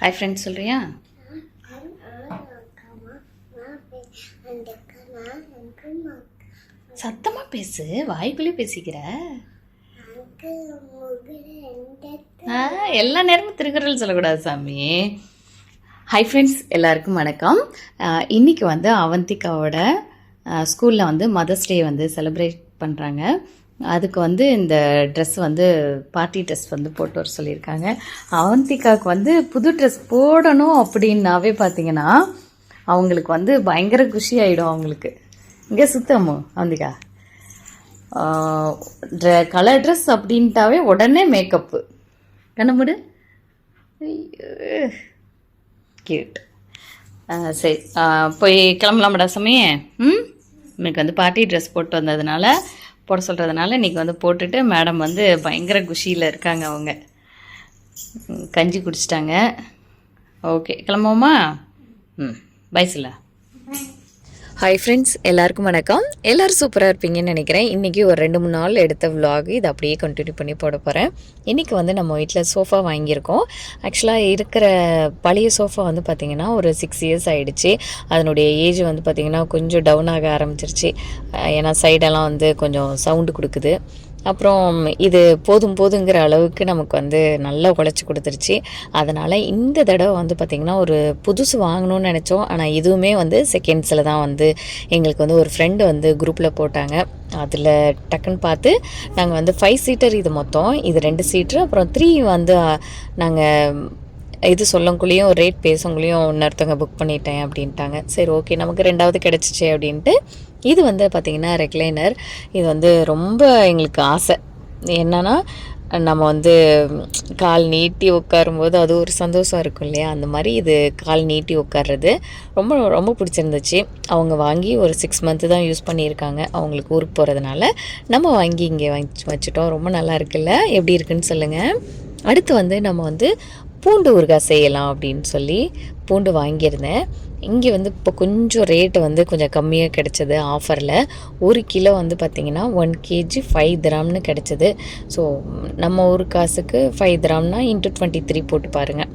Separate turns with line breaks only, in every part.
Hi friends சொல்கிறியா சத்தமாக பேசு வாய்க்குள்ளே பேசிக்கிற. எல்லா நேரமும் திருக்குறள் சொல்லக்கூடாது சாமி. ஹாய் ஃப்ரெண்ட்ஸ் எல்லாருக்கும் வணக்கம். இன்றைக்கி வந்து அவந்திகாவோட ஸ்கூலில் வந்து மதர்ஸ் டே வந்து செலிப்ரேட் பண்ணுறாங்க அதுக்கு வந்து இந்த ட்ரெஸ் வந்து பார்ட்டி ட்ரெஸ் வந்து போட்டு வர சொல்லியிருக்காங்க. அவந்திகாவுக்கு வந்து புது ட்ரெஸ் போடணும் அப்படின்னாவே பார்த்தீங்கன்னா அவங்களுக்கு வந்து பயங்கர குஷி ஆகிடும் அவங்களுக்கு. இங்கே சுத்தமோ அவந்திகா. கலர் ட்ரெஸ் அப்படின்ட்டாவே உடனே மேக்கப்பு கண்ணமுடு கியூட் சரி. போய் கிளம்பலாம்டா சமயம் ம்? இன்னைக்கு வந்து பார்ட்டி ட்ரெஸ் போட்டு வந்ததுனால போட சொல்கிறதுனால இன்னைக்கு வந்து போட்டுட்டு மேடம் வந்து பயங்கர குஷியில் இருக்காங்க அவங்க. கஞ்சி குடிச்சிட்டாங்க. ஓகே கிளம்புவோமா? ம் பை
ஹாய் ஃப்ரெண்ட்ஸ் எல்லாருக்கும் வணக்கம். எல்லோரும் சூப்பராக இருப்பீங்கன்னு நினைக்கிறேன். இன்றைக்கி ஒரு ரெண்டு மூணு நாள் எடுத்த விலாக் இது அப்படியே கண்டினியூ பண்ணி போட போகிறேன் இன்றைக்கி வந்து நம்ம வீட்டில் சோஃபா வாங்கியிருக்கோம். ஆக்சுவலாக இருக்கிற பழைய சோஃபா வந்து பார்த்திங்கன்னா ஒரு சிக்ஸ் இயர்ஸ் ஆகிடுச்சு அதனுடைய ஏஜ் வந்து பார்த்திங்கன்னா கொஞ்சம் டவுன் ஆக ஆரம்பிச்சிருச்சு. ஏன்னா சைடெல்லாம் வந்து கொஞ்சம் சவுண்டு கொடுக்குது. அப்புறம் இது போதும் போதுங்கிற அளவுக்கு நமக்கு வந்து நல்லா உழைச்சி கொடுத்துருச்சு. அதனால் இந்த தடவை வந்து பார்த்திங்கன்னா ஒரு புதுசு வாங்கணும்னு நினச்சோம். ஆனால் இதுவுமே வந்து செகண்ட்ஸில் தான் வந்து எங்களுக்கு வந்து ஒரு ஃப்ரெண்டு வந்து குரூப்பில் போட்டாங்க. அதில் டக்குன்னு பார்த்து நாங்கள் வந்து ஃபைவ் சீட்டர் இது மொத்தம். இது ரெண்டு சீட்டர் அப்புறம் த்ரீ வந்து நாங்கள் இது சொல்லக்குள்ளேயும் ரேட் பேசக்குள்ளேயும் இன்னொருத்தவங்க புக் பண்ணிட்டேன் அப்படின்ட்டாங்க. சரி ஓகே நமக்கு ரெண்டாவது கிடச்சிச்சு அப்படின்ட்டு இது வந்து பார்த்திங்கன்னா ரெக்லைனர் இது வந்து ரொம்ப எங்களுக்கு ஆசை. என்னன்னா நம்ம வந்து கால் நீட்டி உட்காரும்போது அது ஒரு சந்தோஷம் இருக்கும் இல்லையா? அந்த மாதிரி இது கால் நீட்டி உட்கார்றது ரொம்ப ரொம்ப பிடிச்சிருந்துச்சு. அவங்க வாங்கி ஒரு சிக்ஸ் மந்த்து தான் யூஸ் பண்ணியிருக்காங்க. அவங்களுக்கு ஊருக்கு போகிறதுனால நம்ம வாங்கி இங்கே வாங்கி வச்சுட்டோம். ரொம்ப நல்லா இருக்குல்ல? எப்படி இருக்குன்னு சொல்லுங்கள் அடுத்து வந்து நம்ம வந்து பூண்டு ஊறுகாய் செய்யலாம் அப்படின்னு சொல்லி பூண்டு வாங்கியிருந்தேன். இங்கே வந்து இப்போ கொஞ்சம் ரேட்டு வந்து கொஞ்சம் கம்மியாக கிடச்சிது ஆஃபரில் ஒரு கிலோ வந்து பார்த்திங்கன்னா ஒன் கேஜி ஃபைவ் கிராம்னு கிடச்சிது. ஸோ நம்ம ஊர் காசுக்கு ஃபைவ் கிராம்னா இன்ட்டு டுவெண்ட்டி த்ரீ போட்டு பாருங்கள்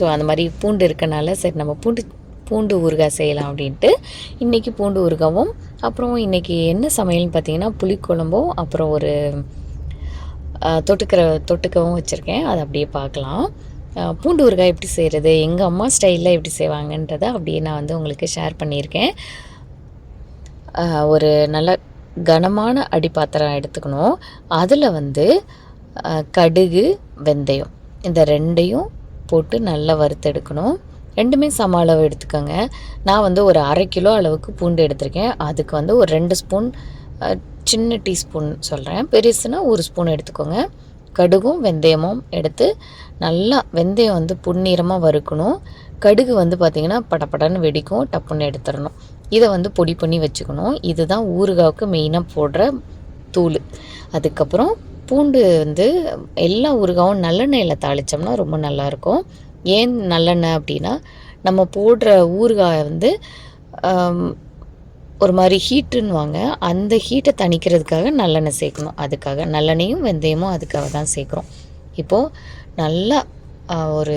ஸோ அந்த மாதிரி பூண்டு இருக்கனால சரி நம்ம பூண்டு பூண்டு ஊறுகாய் செய்யலாம் அப்படின்ட்டு. இன்றைக்கி பூண்டு ஊறுகாவும் அப்புறம் இன்றைக்கி என்ன சமையல்னு பார்த்தீங்கன்னா புளிக்குழம்பும் அப்புறம் ஒரு தொட்டுக்கிற தொட்டுக்கவும் வச்சுருக்கேன். அதை அப்படியே பார்க்கலாம். பூண்டு ஊறுகாய் எப்படி செய்கிறது எங்கள் அம்மா ஸ்டைலில் எப்படி செய்வாங்கன்றதை அப்படியே நான் வந்து உங்களுக்கு ஷேர் பண்ணியிருக்கேன். ஒரு நல்ல கனமான அடிப்பாத்திரம் எடுத்துக்கணும். அதில் வந்து கடுகு வெந்தயம் இந்த ரெண்டையும் போட்டு நல்லா வறுத்தெடுக்கணும். ரெண்டுமே சம அளவு எடுத்துக்கோங்க. நான் வந்து ஒரு அரை கிலோ அளவுக்கு பூண்டு எடுத்திருக்கேன். அதுக்கு வந்து ஒரு ரெண்டு ஸ்பூன் சின்ன டீஸ்பூன் சொல்கிறேன் பெருசுனா ஒரு ஸ்பூன் எடுத்துக்கோங்க. கடுகும் வெந்தயமும் எடுத்து நல்லா வெந்தயம் வந்து புன்னிறமாக வறுக்கணும். கடுகு வந்து பார்த்திங்கன்னா படபடன்னு வெடிக்கும். டப்புன்னு எடுத்துடணும். இதை வந்து பொடி பண்ணி வச்சுக்கணும். இதுதான் ஊறுகாவுக்கு மெயினாக போடுற தூள். அதுக்கப்புறம் பூண்டு வந்து எல்லா ஊறுகாவும் நல்லெண்ணெயில் தாளித்தோம்னா ரொம்ப நல்லாயிருக்கும் ஏன் நல்லெண்ணெய் அப்படின்னா நம்ம போடுற ஊறுகாய் வந்து ஒரு மாதிரி ஹீட்டுன்னுவாங்க அந்த ஹீட்டை தணிக்கிறதுக்காக நல்லெண்ணெய் சேர்க்கணும். அதுக்காக நல்லெண்ணையும் வெந்தயமும் அதுக்காக தான் சேர்க்குறோம். இப்போது நல்லா ஒரு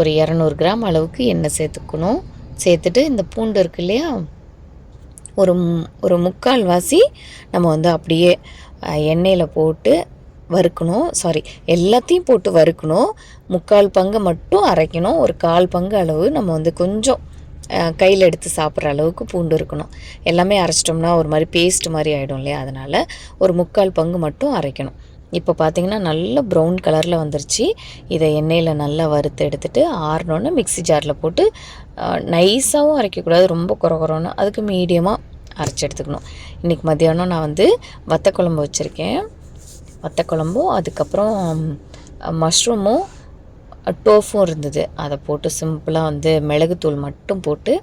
ஒரு இரநூறு கிராம் அளவுக்கு எண்ணெய் சேர்த்துக்கணும். சேர்த்துட்டு இந்த பூண்டு இருக்கு இல்லையா? ஒரு ஒரு முக்கால் வாசி நம்ம வந்து அப்படியே எண்ணெயில் போட்டு வறுக்கணும். சாரி எல்லாத்தையும் போட்டு வறுக்கணும். முக்கால் பங்கு மட்டும் அரைக்கணும். ஒரு கால் பங்கு அளவு நம்ம வந்து கொஞ்சம் கையில் எடுத்து சாப்பிட்ற அளவுக்கு பூண்டு இருக்கணும். எல்லாமே அரைச்சிட்டோம்னா ஒரு மாதிரி பேஸ்ட் மாதிரி ஆகிடும் இல்லையா? அதனால் ஒரு முக்கால் பங்கு மட்டும் அரைக்கணும். இப்போ பார்த்தீங்கன்னா நல்ல ப்ரௌன் கலரில் வந்துருச்சு. இதை எண்ணெயில் நல்லா வறுத்து எடுத்துட்டு ஆறினோன்னு மிக்ஸி ஜாரில் போட்டு நைஸாகவும் அரைக்கக்கூடாது. ரொம்ப குறை குறைன்னு அதுக்கு மீடியமாக அரைச்சி எடுத்துக்கணும். இன்றைக்கி மத்தியானம் நான் வந்து வத்த குழம்பு வச்சுருக்கேன் வத்த குழம்பும் அதுக்கப்புறம் மஷ்ரூமும் டோஃபும் இருந்தது. அதை போட்டு சிம்பிளாக வந்து மிளகுத்தூள் மட்டும் போட்டு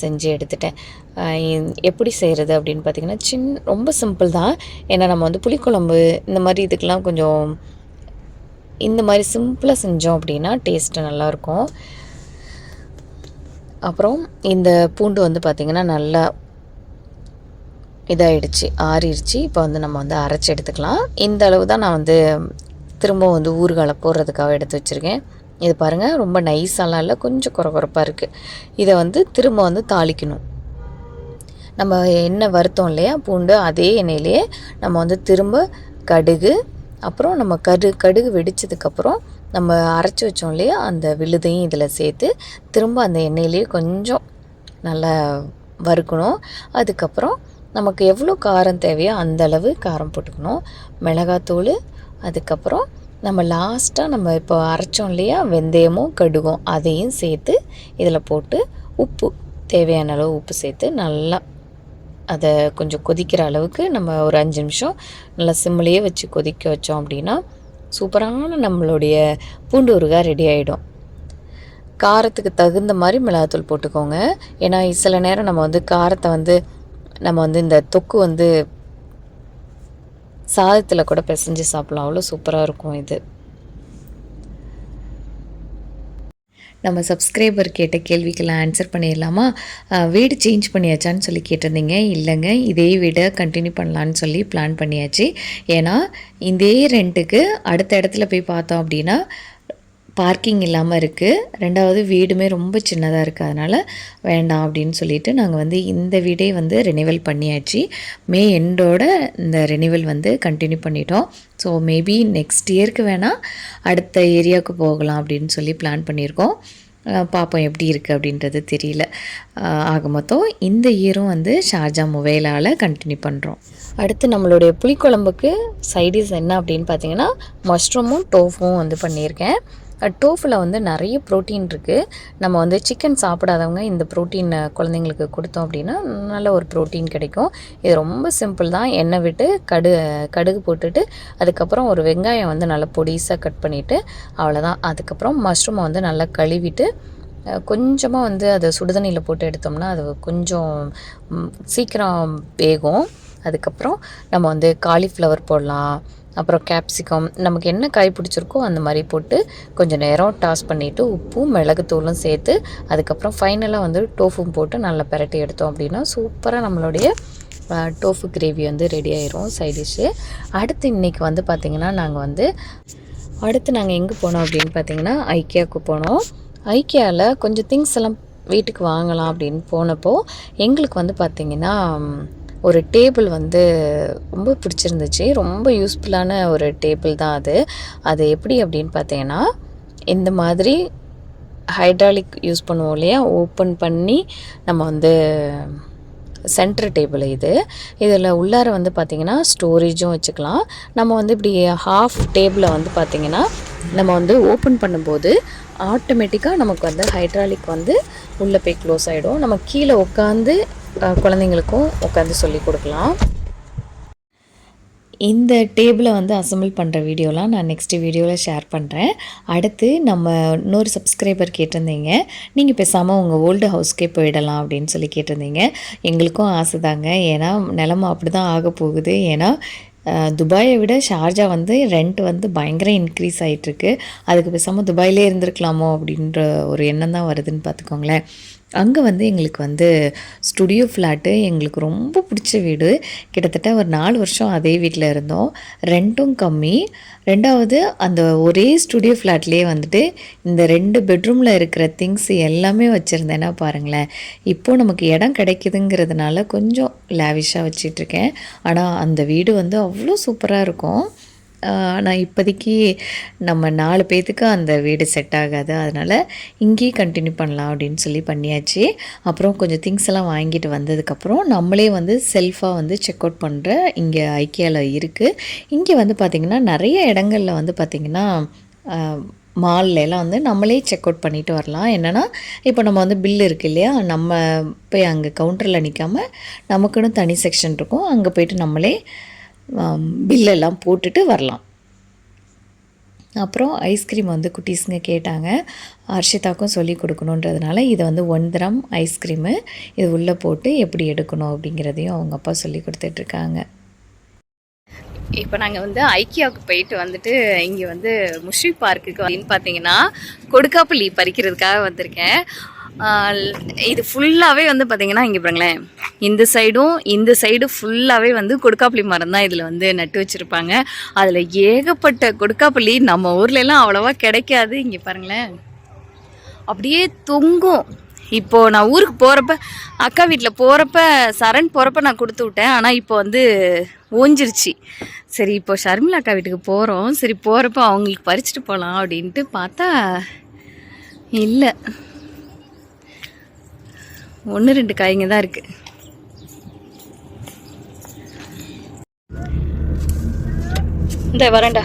செஞ்சு எடுத்துட்டேன். எப்படி செய்கிறது அப்படின்னு பார்த்தீங்கன்னா சின் ரொம்ப சிம்பிள் தான். ஏன்னா நம்ம வந்து புளிக்குழம்பு இந்த மாதிரி இதுக்கெலாம் கொஞ்சம் இந்த மாதிரி சிம்பிளாக செஞ்சோம் அப்படின்னா டேஸ்ட்டு நல்லாயிருக்கும். அப்புறம் இந்த பூண்டு வந்து பார்த்திங்கன்னா நல்லா இதாயிடுச்சு ஆறிடுச்சு. இப்போ வந்து நம்ம வந்து அரைச்சி எடுத்துக்கலாம். இந்த அளவு தான் நான் வந்து திரும்ப வந்து ஊறுகால போடுறதுக்காக எடுத்து வச்சுருக்கேன். இது பாருங்கள் ரொம்ப நைஸாலாம் இல்லை கொஞ்சம் குறகுறப்பாக இருக்குது இதை வந்து திரும்ப வந்து தாளிக்கணும். நம்ம எண்ணெய் வறுத்தோம் இல்லையா பூண்டு அதே எண்ணெயிலேயே நம்ம வந்து திரும்ப கடுகு அப்புறம் நம்ம கடு கடுகு வெடிச்சதுக்கப்புறம் நம்ம அரைச்சி வச்சோம் இல்லையா அந்த விழுதையும் இதில் சேர்த்து திரும்ப அந்த எண்ணெயிலேயே கொஞ்சம் நல்லா வறுக்கணும். அதுக்கப்புறம் நமக்கு எவ்வளோ காரம் தேவையோ அந்த அளவு காரம் போட்டுக்கணும். மிளகாத்தூள் அதுக்கப்புறம் நம்ம லாஸ்ட்டாக நம்ம இப்போ அரைச்சோம் இல்லையா? வெந்தயமும் கடுகும் அதையும் சேர்த்து இதில் போட்டு உப்பு தேவையான அளவு உப்பு சேர்த்து நல்லா அதை கொஞ்சம் கொதிக்கிற அளவுக்கு நம்ம ஒரு அஞ்சு நிமிஷம் நல்லா சிம்மிலேயே வச்சு கொதிக்க வச்சோம் அப்படின்னா சூப்பரான நம்மளுடைய பூண்டு ஊறுகாய் ரெடி ஆகிடும் காரத்துக்கு தகுந்த மாதிரி மிளகாத்தூள் போட்டுக்கோங்க. ஏன்னா சில நேரம் நம்ம வந்து காரத்தை வந்து நம்ம வந்து இந்த தொக்கு வந்து சாதத்தில் கூட பிசைஞ்சு சாப்பிடலாம். அவ்வளோ சூப்பராக இருக்கும் இது. நம்ம சப்ஸ்கிரைபர் கேட்ட கேள்விக்கெல்லாம் ஆன்சர் பண்ணிடலாமா? வீடு சேஞ்ச் பண்ணியாச்சான்னு சொல்லி கேட்டிருந்தீங்க. இல்லைங்க இதே வீடை கண்டினியூ பண்ணலான்னு சொல்லி பிளான் பண்ணியாச்சு. ஏன்னா இதே ரெண்ட்டுக்கு அடுத்த இடத்துல போய் பார்த்தோம் அப்படின்னா பார்க்கிங் இல்லாமல் இருக்குது ரெண்டாவது வீடுமே ரொம்ப சின்னதாக இருக்குது அதனால் வேண்டாம் அப்படின்னு சொல்லிட்டு நாங்கள் வந்து இந்த வீடே வந்து ரெனிவல் பண்ணியாச்சு. மே எண்டோட இந்த ரெனிவல் வந்து கண்டினியூ பண்ணிட்டோம். ஸோ மேபி நெக்ஸ்ட் இயருக்கு வேணால் அடுத்த ஏரியாவுக்கு போகலாம் அப்படின்னு சொல்லி பிளான் பண்ணியிருக்கோம். பார்ப்போம் எப்படி இருக்குது அப்படின்றது தெரியல. ஆக மொத்தம் இந்த இயரும் வந்து ஷார்ஜா மொபைலால் கண்டினியூ பண்ணுறோம் அடுத்து நம்மளுடைய புளிக்குழம்புக்கு சைடிஸ் என்ன அப்படின்னு பார்த்தீங்கன்னா மஷ்ரூமும் டோஃபும் வந்து பண்ணியிருக்கேன். டோஃபில் வந்து நிறைய ப்ரோட்டீன் இருக்குது நம்ம வந்து சிக்கன் சாப்பிடாதவங்க இந்த ப்ரோட்டீன் குழந்தைங்களுக்கு கொடுத்தோம் அப்படின்னா நல்ல ஒரு ப்ரோட்டீன் கிடைக்கும். இது ரொம்ப சிம்பிள் தான். எண்ணெய் விட்டு கடு கடுகு போட்டுட்டு அதுக்கப்புறம் ஒரு வெங்காயம் வந்து நல்லா பொடிசாக கட் பண்ணிவிட்டு அவ்வளோதான் அதுக்கப்புறம் மஷ்ரூமை வந்து நல்லா கழுவிட்டு கொஞ்சமாக வந்து அதை சுடுதண்ணியில் போட்டு எடுத்தோம்னா அது கொஞ்சம் சீக்கிரம் வேகும். அதுக்கப்புறம் நம்ம வந்து காலிஃப்ளவர் போடலாம். அப்புறம் கேப்சிகம் நமக்கு என்ன காய் பிடிச்சிருக்கோ அந்த மாதிரி போட்டு கொஞ்சம் நேரம் டாஸ் பண்ணிவிட்டு உப்பும் மிளகுத்தூளும் சேர்த்து அதுக்கப்புறம் ஃபைனலாக வந்து டோஃபும் போட்டு நல்லா பிரட்டி எடுத்தோம் அப்படின்னா சூப்பராக நம்மளுடைய டோஃபு கிரேவி வந்து ரெடி ஆயிரும் சைட் டிஷ்ஷு அடுத்து இன்றைக்கி வந்து பார்த்திங்கன்னா நாங்கள் வந்து அடுத்து நாங்கள் எங்கே போனோம் அப்படின்னு பார்த்தீங்கன்னா ஐக்கியாவுக்கு போனோம். ஐக்கியாவில் கொஞ்சம் திங்ஸ் எல்லாம் வீட்டுக்கு வாங்கலாம் அப்படின்னு போனப்போ எங்களுக்கு வந்து பார்த்திங்கன்னா ஒரு டேபிள் வந்து ரொம்ப பிடிச்சிருந்துச்சு. ரொம்ப யூஸ்ஃபுல்லான ஒரு டேபிள் தான் அது. அது எப்படி அப்படின்னு பார்த்தீங்கன்னா இந்த மாதிரி ஹைட்ராலிக் யூஸ் பண்ணுவோம் இல்லையா? ஓப்பன் பண்ணி நம்ம வந்து சென்டர் டேபிள் இது. இதில் உள்ளார வந்து பார்த்திங்கன்னா ஸ்டோரேஜும் வச்சுக்கலாம். நம்ம வந்து இப்படி ஹாஃப் டேபிளை வந்து பார்த்திங்கன்னா நம்ம வந்து ஓப்பன் பண்ணும்போது ஆட்டோமேட்டிக்காக நமக்கு வந்து ஹைட்ராலிக் வந்து உள்ளே போய் க்ளோஸ் ஆகிடும் நம்ம கீழே உட்காந்து குழந்தைங்களுக்கும் உட்காந்து சொல்லி கொடுக்கலாம். இந்த டேபிளை வந்து அசம்பிள் பண்ணுற வீடியோலாம் நான் நெக்ஸ்ட் வீடியோவில் ஷேர் பண்ணுறேன் அடுத்து நம்ம இன்னொரு சப்ஸ்கிரைபர் கேட்டிருந்தீங்க. நீங்கள் பேசாமல் உங்கள் ஓல்டு ஹவுஸ்க்கே போயிடலாம் அப்படின்னு சொல்லி கேட்டிருந்தீங்க. எங்களுக்கும் ஆசை தாங்க ஏன்னா நிலமை அப்படி தான் ஆக போகுது. ஏன்னா துபாயை விட ஷார்ஜா வந்து ரெண்ட் வந்து பயங்கர இன்க்ரீஸ் ஆகிட்டுருக்கு அதுக்கு பேசாமல் துபாயிலே இருந்திருக்கலாமோ அப்படின்ற ஒரு எண்ணம் தான் வருதுன்னு பார்த்துக்கோங்களேன். அங்கே வந்து எங்களுக்கு வந்து ஸ்டுடியோ ஃப்ளாட்டு எங்களுக்கு ரொம்ப பிடிச்ச வீடு. கிட்டத்தட்ட ஒரு நாலு வருஷம் அதே வீட்டில் இருந்தோம். ரெண்ட்டும் கம்மி. ரெண்டாவது அந்த ஒரே ஸ்டுடியோ ஃப்ளாட்லேயே வந்துட்டு இந்த ரெண்டு பெட்ரூமில் இருக்கிற திங்ஸ் எல்லாமே வச்சுருந்தேன்னா பாருங்களேன். இப்போது நமக்கு இடம் கிடைக்குதுங்கிறதுனால கொஞ்சம் லேவிஷாக வச்சிட்ருக்கேன் ஆனால் அந்த வீடு வந்து அவ்வளோ சூப்பராக இருக்கும். ஆனால் இப்போதைக்கு நம்ம நாலு பேர்த்துக்கு அந்த வீடு செட் ஆகாது. அதனால் இங்கேயே கண்டினியூ பண்ணலாம் அப்படின்னு சொல்லி பண்ணியாச்சு. அப்புறம் கொஞ்சம் திங்ஸ் எல்லாம் வாங்கிட்டு வந்ததுக்கப்புறம் நம்மளே வந்து செல்ஃபாக வந்து செக் அவுட் பண்ணுற இங்கே ஐக்கியாவில் இருக்குது இங்கே வந்து பார்த்திங்கன்னா நிறைய இடங்கள்ல வந்து பார்த்திங்கன்னா மால்ல எல்லாம் வந்து நம்மளே செக் அவுட் பண்ணிட்டு வரலாம். என்னென்னா இப்போ நம்ம வந்து பில் இருக்கு இல்லையா? நம்ம போய் அங்கே கவுண்டரில் நிற்காமல் நமக்குன்னு தனி செக்ஷன் இருக்கும். அங்கே போயிட்டு நம்மளே பில்லெல்லாம் போட்டுட்டு வரலாம். அப்புறம் ஐஸ்கிரீம் வந்து குட்டீஸுங்க கேட்டாங்க. ஹர்ஷிதாக்கும் சொல்லி கொடுக்கணுன்றதுனால இதை வந்து ஒன் தரம் ஐஸ்கிரீமு இது உள்ளே போட்டு எப்படி எடுக்கணும் அப்படிங்கிறதையும் அவங்க அப்பா சொல்லி கொடுத்துட்ருக்காங்க.
இப்போ நாங்கள் வந்து ஐக்கியாவுக்கு போயிட்டு வந்துட்டு இங்கே வந்து முஷ்ரி பார்க்குக்கு வந்து பார்த்தீங்கன்னா கொடுக்காப்புள்ளி பறிக்கிறதுக்காக வந்திருக்கேன்.
இது ஃபுல்லாகவே வந்து பார்த்தீங்கன்னா இங்கே பாருங்களேன். இந்த சைடும் இந்த சைடு ஃபுல்லாகவே வந்து கொடுக்காப்புளி மரம் தான் இதில் வந்து நட்டு வச்சுருப்பாங்க. அதில் ஏகப்பட்ட கொடுக்காப்புளி நம்ம ஊர்லெலாம் அவ்வளோவா கிடைக்காது. இங்கே பாருங்களேன். அப்படியே தொங்கும். இப்போது நான் ஊருக்கு போகிறப்ப அக்கா வீட்டில் போகிறப்ப சரண் போகிறப்ப நான் கொடுத்து விட்டேன். ஆனால் இப்போ வந்து ஓஞ்சிருச்சு. சரி இப்போ ஷர்மிளா அக்கா வீட்டுக்கு போகிறோம் சரி போகிறப்ப அவங்களுக்கு பறிச்சுட்டு போகலாம் அப்படின்ட்டு பார்த்தா இல்லை. ஒன்று ரெண்டு காய்ங்க தான் இருக்குது இந்த வரேன்டா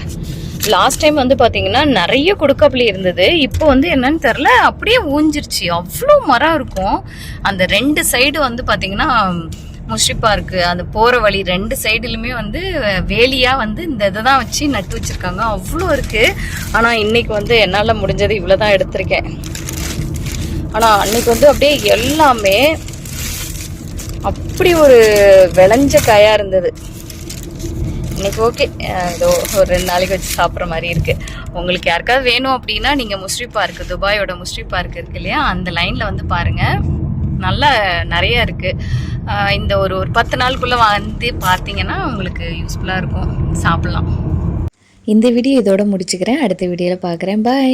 லாஸ்ட் டைம் வந்து பார்த்தீங்கன்னா நிறைய கொடுக்காப்புளி இருந்தது. இப்போ வந்து என்னன்னு தெரில அப்படியே ஊஞ்சிருச்சு. அவ்வளோ மரம் இருக்கும். அந்த ரெண்டு சைடு வந்து பார்த்தீங்கன்னா முஷ்ரிப்பாக இருக்குது அந்த போகிற வழி ரெண்டு சைடுலுமே வந்து வேலியாக வந்து இந்த இதை தான் வச்சு நட்டு வச்சுருக்காங்க. அவ்வளோ இருக்குது ஆனால் இன்றைக்கி வந்து என்னால் முடிஞ்சது இவ்வளோ தான் எடுத்திருக்கேன். ஆனால் அன்னைக்கு வந்து அப்படியே எல்லாமே அப்படி ஒரு விளைஞ்ச காயாக இருந்தது. இன்னைக்கு ஓகே. ஏதோ ஒரு ரெண்டு நாளைக்கு வச்சு சாப்பிட்ற மாதிரி இருக்குது உங்களுக்கு யாருக்காவது வேணும் அப்படின்னா நீங்கள் முஸ்ரி பார்க் துபாயோட முஸ்ரி பார்க் இருக்கு இல்லையா? அந்த லைனில் வந்து பாருங்கள் நல்லா நிறையா இருக்குது இந்த ஒரு ஒரு பத்து நாளுக்குள்ளே வந்து பார்த்தீங்கன்னா உங்களுக்கு யூஸ்ஃபுல்லாக இருக்கும். சாப்பிட்லாம்.
இந்த வீடியோ இதோட முடிச்சுக்கிறேன். அடுத்த வீடியோவில் பார்க்குறேன். பாய்